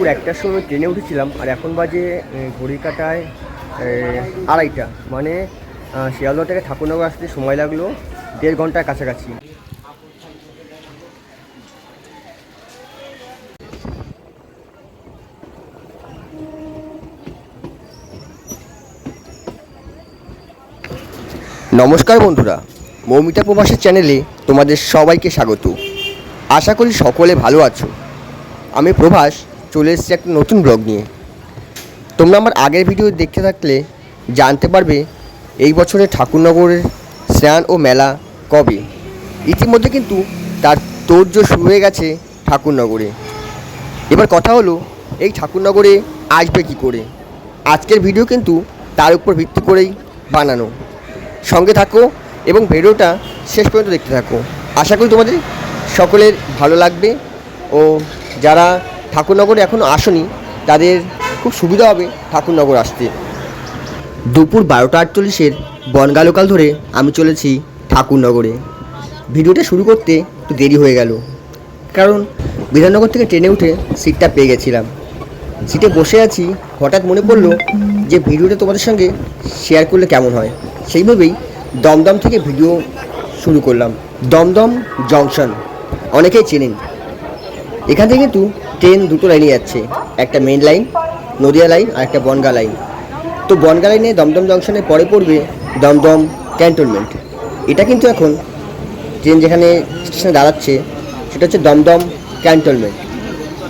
দুপুর একটার সময় ট্রেনে উঠেছিলাম, আর এখন বাজে ঘড়ি কাটায় আড়াইটা। মানে শিয়ালদহ থেকে ঠাকুরনগর আসতে সময় লাগল, দেড় ঘণ্টার কাছাকাছি। নমস্কার বন্ধুরা, মৌমিতা প্রবাসের চ্যানেলে তোমাদের সবাইকে স্বাগত। আশা করি সকলে ভালো আছো। আমি প্রভাস চলে এসেছি একটা নতুন ব্লগ নিয়ে। তোমরা আমার আগের ভিডিও দেখতে থাকলে জানতে পারবে এই বছরে ঠাকুরনগরের স্নান ও মেলা কবে। ইতিমধ্যে কিন্তু তার তোড়জোড় শুরু হয়ে গেছে ঠাকুরনগরে। এবার কথা হলো, এই ঠাকুরনগরে আসবে কি করে? আজকের ভিডিও কিন্তু তার উপর ভিত্তি করেই বানানো। সঙ্গে থাকো এবং ভিডিওটা শেষ পর্যন্ত দেখতে থাকো। আশা করি তোমাদের সকলের ভালো লাগবে ও যারা ঠাকুরনগরে এখনও আসনি। তাদের খুব সুবিধা হবে ঠাকুরনগর আসতে। দুপুর বারোটা আটচল্লিশের বনগালোকাল ধরে আমি চলেছি ঠাকুরনগরে। ভিডিওটা শুরু করতে একটু দেরি হয়ে গেল। কারণ বিধাননগর থেকে ট্রেনে উঠে সিটটা পেয়ে গেছিলাম। সিটে বসে আছি, হঠাৎ মনে পড়ল যে ভিডিওটা তোমাদের সঙ্গে শেয়ার করলে কেমন হয়। সেইভাবেই দমদম থেকে ভিডিও শুরু করলাম। দমদম জংশন। অনেকেই চেনেন। এখান থেকে কিন্তু ট্রেন দুটো লাইনে যাচ্ছে। একটা মেন লাইন নদিয়া লাইন আর একটা বনগা লাইন তো বনগা লাইনে দমদম জংশনের পরে পড়বে দমদম ক্যান্টনমেন্ট এটা কিন্তু এখন ট্রেন যেখানে স্টেশনে দাঁড়াচ্ছে, সেটা হচ্ছে দমদম ক্যান্টনমেন্ট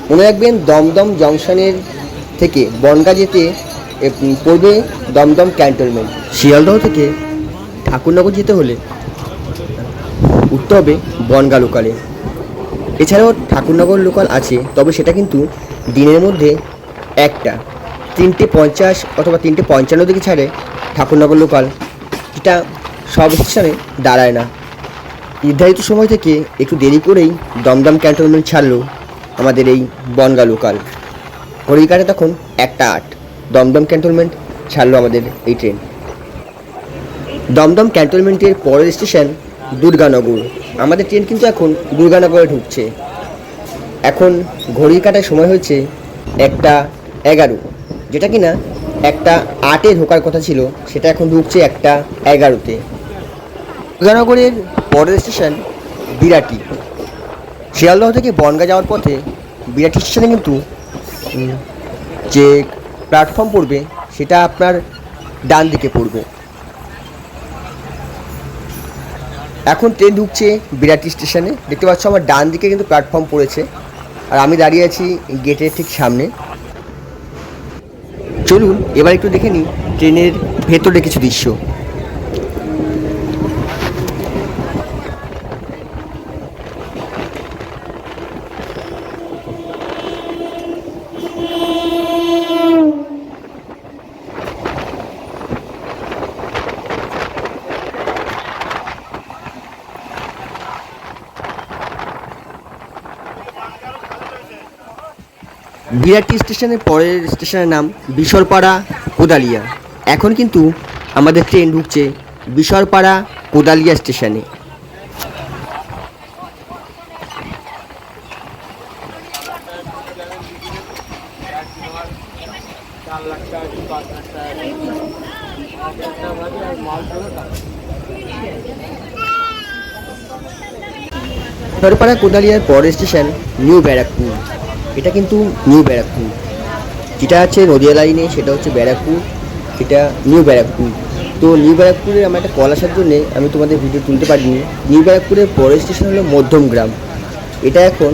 মনে রাখবেন দমদম জংশনের থেকে বনগা যেতে পড়বে দমদম ক্যান্টনমেন্ট শিয়ালদহ থেকে ঠাকুরনগর যেতে হলে উঠতে হবে বনগা লোকালে এছাড়াও ঠাকুরনগর লোকাল আছে, তবে সেটা কিন্তু দিনের মধ্যে একটা। তিনটে পঞ্চাশ অথবা তিনটে পঞ্চান্ন দিকে ছাড়ে ঠাকুরনগর লোকাল যেটা সব স্টেশনে দাঁড়ায় না। নির্ধারিত সময় থেকে একটু দেরি করেই দমদম ক্যান্টনমেন্ট ছাড়লো আমাদের এই বনগা লোকাল ঘড়ির কাটে তখন একটা আট। দমদম ক্যান্টনমেন্ট ছাড়লো আমাদের এই ট্রেন দমদম ক্যান্টনমেন্টের পরের স্টেশন দুর্গানগর। আমাদের ট্রেন কিন্তু এখন দুর্গানগরে ঢুকছে। এখন ঘড়ির কাটার সময় হয়েছে একটা এগারো। যেটা কিনা একটা আটে ঢোকার কথা ছিল, সেটা এখন ঢুকছে একটা এগারোতে। দুর্গানগরের পরের স্টেশন বিরাটি। শিয়ালদহ থেকে বনগা যাওয়ার পথে বিরাটি স্টেশনে কিন্তু যে প্ল্যাটফর্ম পড়বে, সেটা আপনার ডান দিকে পড়বে। এখন ট্রেন ঢুকছে বিরাটি স্টেশনে দেখতে পাচ্ছ আমার ডান দিকে কিন্তু প্ল্যাটফর্ম পড়েছে। আর আমি দাঁড়িয়ে আছি গেটের ঠিক সামনে। চলুন, এবার একটু দেখে নিই ট্রেনের ভেতরে কিছু দৃশ্য। বিরাটি স্টেশনের পরের স্টেশনের নাম বিশরপাড়া কোদালিয়া। এখন কিন্তু আমাদের ট্রেন ঢুকছে বিশরপাড়া কোদালিয়া স্টেশনে। বিশরপাড়া কোদালিয়ার পরের স্টেশন নিউ ব্যারাকপুর। এটা কিন্তু নিউ ব্যারাকপুর। যেটা আছে নদিয়া লাইনে, সেটা হচ্ছে ব্যারাকপুর, এটা নিউ ব্যারাকপুর। তো নিউ ব্যারাকপুরে আমার একটা কল আসার জন্যে আমি তোমাদের ভিডিও তুলতে পারিনি। নিউ ব্যারাকপুরের পরের স্টেশন হলো মধ্যমগ্রাম এটা এখন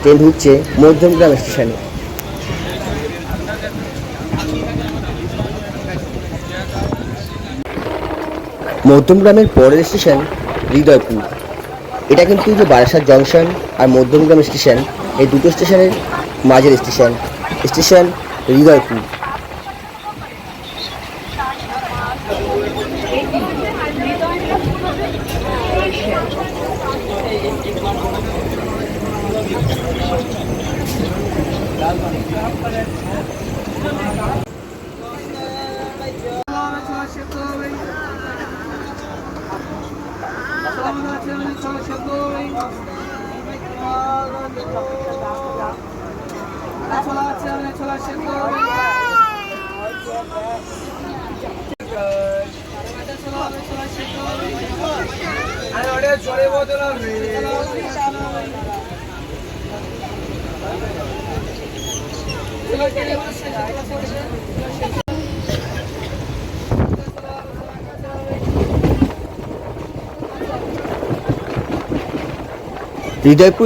ট্রেন ঢুকছে মধ্যমগ্রাম স্টেশনে মধ্যমগ্রামের পরের স্টেশন হৃদয়পুর। এটা কিন্তু যে বারাসাত জংশন আর মধ্যমগ্রাম স্টেশন এই দুটো স্টেশনের মাঝের station station Hridaypur Thank you. ছোলা আছে মানে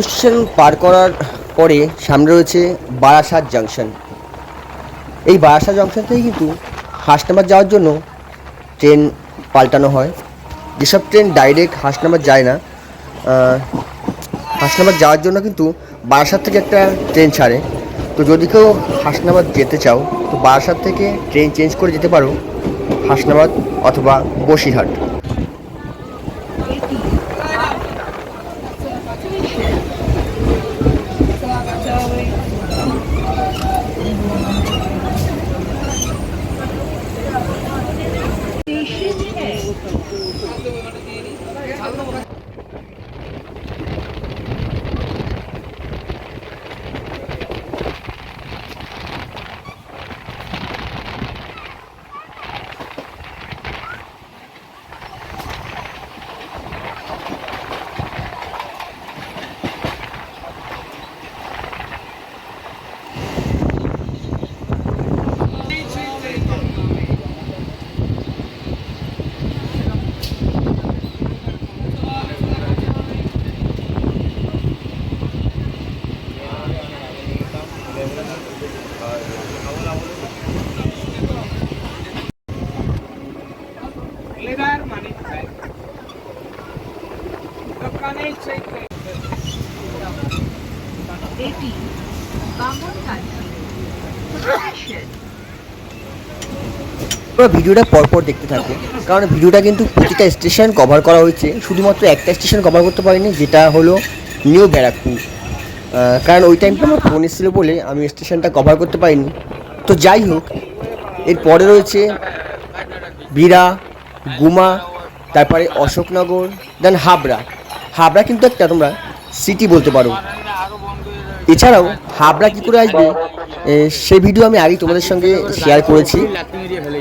স্টেশন পার করার পরে সামনে রয়েছে বারাসাত জাংশন। এই বারাসাত জাংশন থেকে কিন্তু হাসনাবাদ যাওয়ার জন্য ট্রেন পাল্টানো হয়। যেসব ট্রেন ডাইরেক্ট হাসনাবাদ যায় না হাসনাবাদ যাওয়ার জন্য কিন্তু বারাসাত থেকে একটা ট্রেন ছাড়ে। তো যদি কেউ হাসনাবাদ যেতে চাও, তো বারাসাত থেকে ট্রেন চেঞ্জ করে যেতে পারো, হাসনাবাদ অথবা বসিরহাট লেদার মানে কোথায় দোকানেই সেই এটি তোমরা ভিডিওটা পরপর দেখতে থাকো কারণ ভিডিওটা কিন্তু প্রতিটা স্টেশন কভার করা হয়েছে। শুধুমাত্র একটা স্টেশন কভার করতে পারিনি যেটা হলো নিউ ব্যারাকপুর কারণ ওই টাইমটা আমার ফোন এসেছিল বলে আমি স্টেশনটা কভার করতে পারিনি। তো যাই হোক এরপরে রয়েছে বিরা গুমা তারপরে অশোকনগর দেন হাবড়া। হাবড়া কিন্তু একটা তোমরা সিটি বলতে পারো। এছাড়াও হাবড়া কী করে আসবে সে ভিডিও আমি আগেই তোমাদের সঙ্গে শেয়ার করেছি।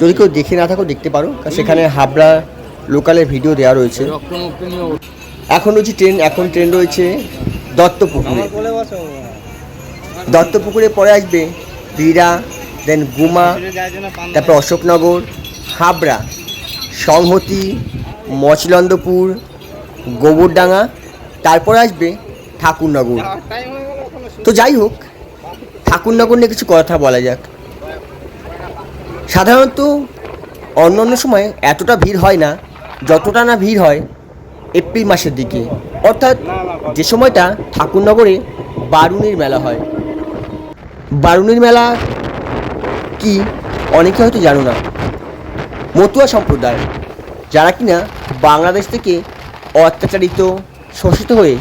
যদি কেউ দেখে না থাকো, দেখতে পারো। সেখানে হাবড়া লোকালের ভিডিও দেওয়া রয়েছে। এখন রয়েছে ট্রেন এখন ট্রেন রয়েছে দত্তপুকুরে। দত্তপুকুরে পরে আসবে বীরা দেন গুমা, তারপর অশোকনগর, হাবড়া, সংহতি, মচলন্দপুর, গোবরডাঙ্গা, তারপরে আসবে ঠাকুরনগর। তো যাই হোক ঠাকুর ঠাকুরনগর নিয়ে কিছু কথা বলা যাক। সাধারণত অন্য অন্য সময় এতটা ভিড় হয় না, যতটা না ভিড় হয় এপ্রিল মাসের দিকে। অর্থাৎ যে সময়টা ঠাকুরনগরে বারুনির মেলা হয়। বারুনির মেলা কি অনেকে হয়তো জানো না। মতুয়া সম্প্রদায়, যারা কিনা বাংলাদেশ থেকে অত্যাচারিত, শোষিত হয়ে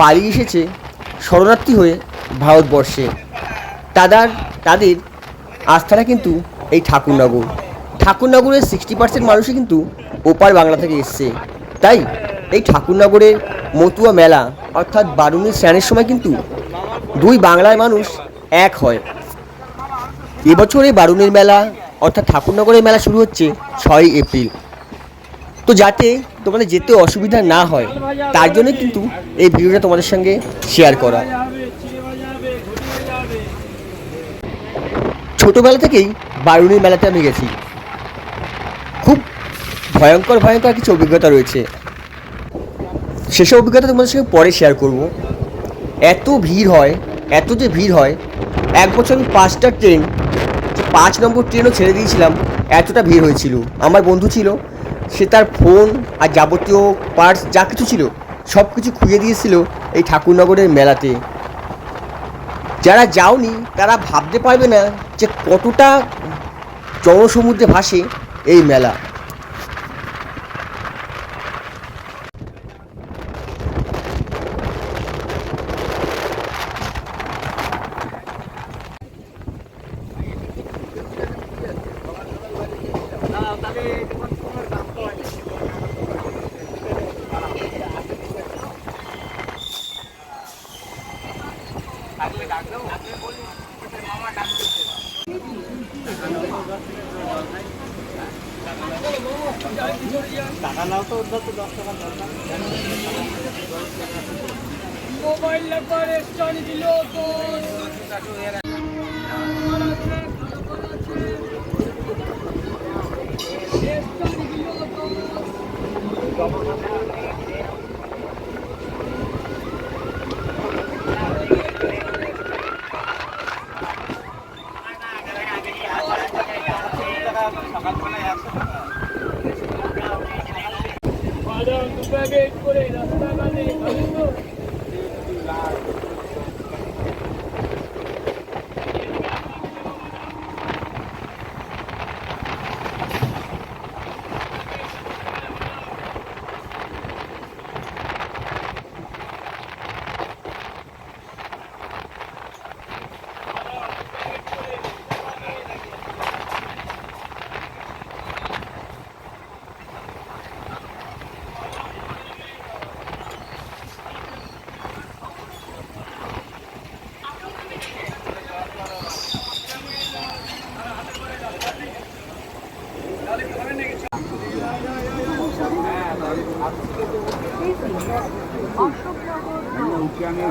পালিয়ে এসেছে, শরণার্থী হয়ে ভারতবর্ষে। তাদের তাদের আস্থাটা কিন্তু এই ঠাকুরনগর। ঠাকুরনগরের সিক্সটি পার্সেন্ট মানুষই কিন্তু ওপার বাংলা থেকে এসছে। তাই এই ঠাকুরনগরের মতুয়া মেলা, অর্থাৎ বারুণীর স্নানের সময় কিন্তু দুই বাংলার মানুষ এক হয়। এবছর এই বারুণীর মেলা, অর্থাৎ ঠাকুরনগরের মেলা শুরু হচ্ছে ছয়ই এপ্রিল। তো যাতে তোমাদের যেতে অসুবিধা না হয়, তার জন্য কিন্তু এই ভিডিওটা তোমাদের সঙ্গে শেয়ার করা যাবে চিড়ে বাজাবে ঘুরে যাবে ছোটোবেলা থেকেই বারুণীর মেলাতে আমি গেছি। খুব ভয়ঙ্কর ভয়ঙ্কর কিছু অভিজ্ঞতা রয়েছে। সেসব অভিজ্ঞতা তোমাদের সঙ্গে পরে শেয়ার করব। এত ভিড় হয়, এত যে ভিড় হয়, এক বছর আমি পাঁচটা ট্রেন, পাঁচ নম্বর ট্রেনও ছেড়ে দিয়েছিলাম, এতটা ভিড় হয়েছিল। আমার বন্ধু ছিল, সে তার ফোন আর যাবতীয় পার্টস যা কিছু ছিল সব কিছু খুঁজে দিয়েছিল এই ঠাকুরনগরের মেলাতে। যারা যাওনি, তারা ভাবতে পারবে না যে কতটা জনসমুদ্রে ভাসে এই মেলা। মোবাইল নাম্বার স্টান দিল তো ওয়েট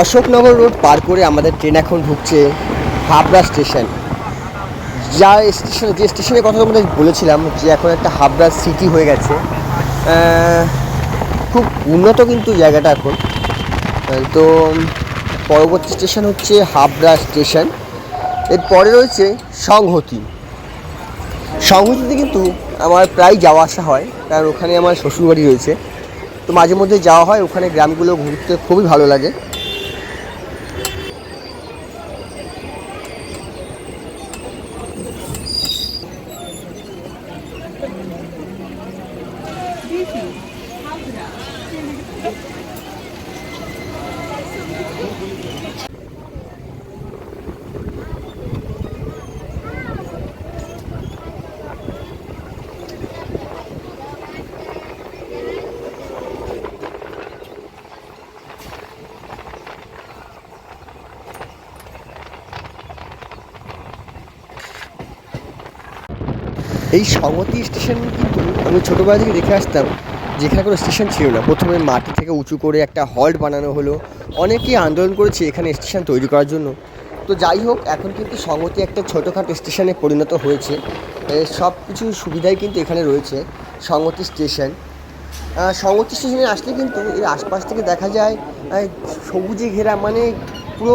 অশোকনগর রোড পার করে আমাদের ট্রেন এখন ঢুকছে হাবড়া স্টেশন। যা স্টেশন, যে স্টেশনের কথা তোমাদের বলেছিলাম যে এখন একটা হাবড়া সিটি হয়ে গেছে খুব উন্নত কিন্তু জায়গাটা এখন। তো পরবর্তী স্টেশন হচ্ছে হাবড়া স্টেশন। এরপরে রয়েছে সংহতি। সংহতিতে কিন্তু আমার প্রায় যাওয়া আসা হয়, কারণ ওখানে আমার শ্বশুরবাড়ি রয়েছে। তো মাঝে মধ্যে যাওয়া হয়, ওখানে গ্রামগুলো ঘুরতে খুবই ভালো লাগে। এই সমতি স্টেশন কিন্তু আমি ছোটোবেলা থেকে দেখে আসতাম, যেখানে কোনো স্টেশন ছিল না। প্রথমে মাটি থেকে উঁচু করে একটা হল্ট বানানো হলো। অনেকেই আন্দোলন করেছে এখানে স্টেশন তৈরি করার জন্য। তো যাই হোক, এখন কিন্তু সংহতি একটা ছোটোখাটো স্টেশনে পরিণত হয়েছে। সব কিছু সুবিধাই কিন্তু এখানে রয়েছে সংহতি স্টেশন। সংহতি স্টেশনে আসলে কিন্তু এর আশপাশ থেকে দেখা যায় সবুজে ঘেরা মানে পুরো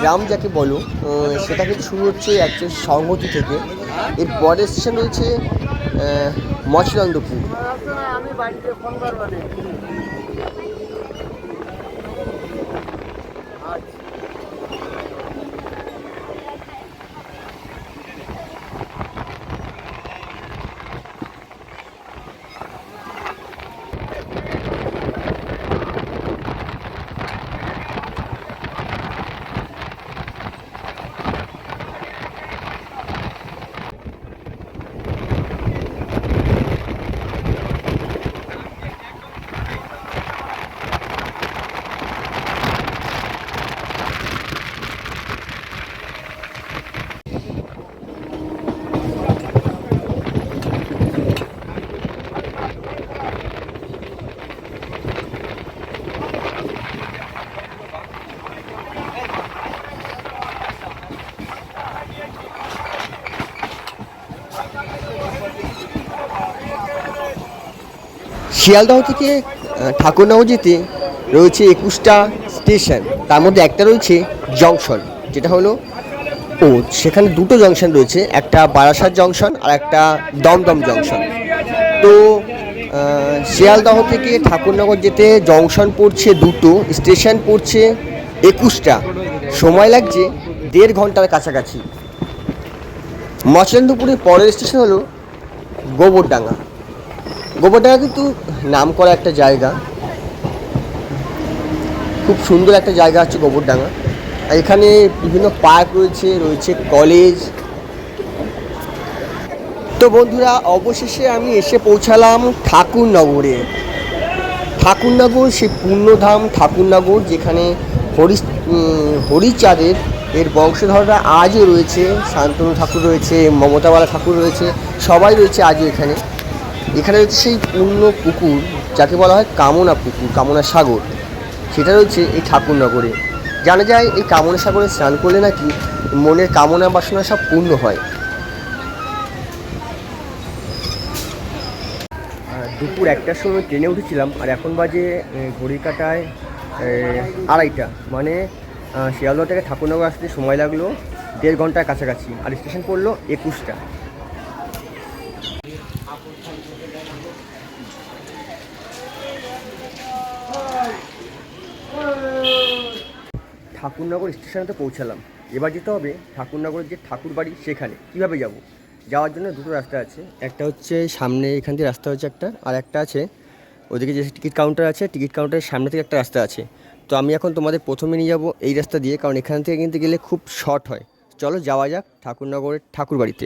গ্রাম যাকে বলো সেটা কিন্তু শুরু হচ্ছে অ্যাকচুয়ালি সংহতি থেকে। এর পরের স্টেশন রয়েছে আহ, শিয়ালদহ থেকে আহ, ঠাকুরনগর যেতে রয়েছে একুশটা স্টেশন। তার মধ্যে একটা রয়েছে জংশন যেটা হলো ও সেখানে দুটো জংশন রয়েছে একটা বারাসাত জংশন আর একটা দমদম জংশন। তো শিয়ালদহ থেকে ঠাকুরনগর যেতে জংশন পড়ছে দুটো স্টেশন পড়ছে একুশটা। সময় লাগছে দেড় ঘণ্টার কাছাকাছি। মচলেন্দ্রপুরের পরের স্টেশন হলো গোবরডাঙ্গা। গোবরডাঙ্গা কিন্তু নাম করা একটা জায়গা। খুব সুন্দর একটা জায়গা হচ্ছে গোবরডাঙ্গা। আর এখানে বিভিন্ন পার্ক রয়েছে রয়েছে কলেজ। তো বন্ধুরা, অবশেষে আমি এসে পৌঁছালাম ঠাকুরনগরে। ঠাকুরনগর, সেই পূর্ণধাম ঠাকুরনগর, যেখানে হরি হরিচাঁদের এর বংশধররা আজও রয়েছে। শান্তনু ঠাকুর রয়েছে, মমতাবালা ঠাকুর রয়েছে, সবাই রয়েছে আজও এখানে। এখানে রয়েছে সেই পূর্ণ পুকুর যাকে বলা হয় কামনা পুকুর কামনা সাগর। সেটা রয়েছে এই ঠাকুরনগরে। জানা যায় এই কামনা সাগরে স্নান করলে নাকি মনের কামনা বাসনা সব পূর্ণ হয়। দুপুর একটার সময় ট্রেনে উঠেছিলাম আর এখন বাজে এ, ঘড়ির কাটায় আড়াইটা। মানে আহ, শিয়ালদহ থেকে ঠাকুরনগর আসতে সময় লাগল দেড় ঘণ্টার কাছাকাছি আর স্টেশন পড়ল একুশটা। ঠাকুরনগর স্টেশনেতে পৌঁছালাম। এবার যেতে হবে ঠাকুরনগরের যে ঠাকুর বাড়ি সেখানে। কীভাবে যাব? যাওয়ার জন্য দুটো রাস্তা আছে। একটা হচ্ছে সামনে এখান থেকে রাস্তা হচ্ছে একটা, আর একটা আছে ওদিকে যে টিকিট কাউন্টার আছে, টিকিট কাউন্টারের সামনে থেকে একটা রাস্তা আছে। তো আমি এখন তোমাদের প্রথমে নিয়ে যাব এই রাস্তা দিয়ে, কারণ এখান থেকে কিন্তু গেলে খুব শর্ট হয়। চলো যাওয়া যাক ঠাকুরনগরের ঠাকুর বাড়িতে